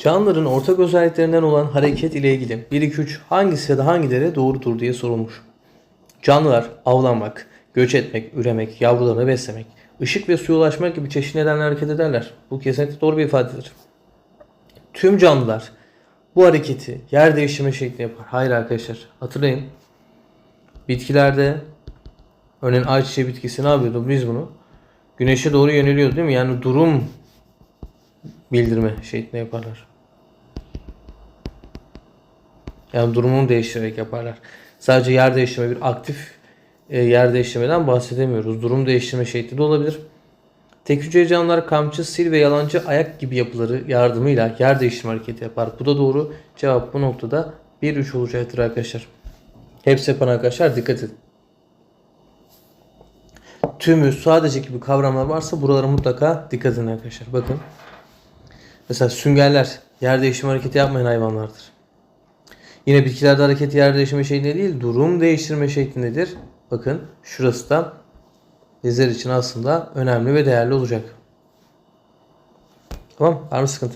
Canlıların ortak özelliklerinden olan hareket ile ilgili 1 2 3 hangisi ya da hangileri doğrudur diye sorulmuş. Canlılar avlanmak, göç etmek, üremek, yavrularını beslemek, ışık ve suya ulaşmak gibi çeşitli nedenle hareket ederler. Bu kesinlikle doğru bir ifadedir. Tüm canlılar bu hareketi yer değiştirme şeklinde yapar. Hayır arkadaşlar hatırlayın. Bitkilerde örneğin ayçiçeği bitkisi ne yapıyordu biz bunu? Güneşe doğru yöneliyor değil mi? Yani durum bildirme şeklinde yaparlar. Yani durumunu değiştirerek yaparlar. Sadece yer değiştirme bir aktif e, yer değiştirmeden bahsedemiyoruz. Durum değiştirme şekli de olabilir. Tek hücreli canlılar kamçı, sil ve yalancı ayak gibi yapıları yardımıyla yer değiştirme hareketi yapar. Bu da doğru. Cevap bu noktada 1-3 olacaktır arkadaşlar. Hepsi yapan arkadaşlar dikkat edin. Tümü sadece gibi kavramlar varsa buralara mutlaka dikkat edin arkadaşlar. Bakın. Mesela süngerler yer değiştirme hareketi yapmayan hayvanlardır. Yine bitkilerde hareket yer değiştirme şeklinde değil, durum değiştirme şeklindedir. Bakın şurası da bizler için aslında önemli ve değerli olacak. Tamam, var mı sıkıntı?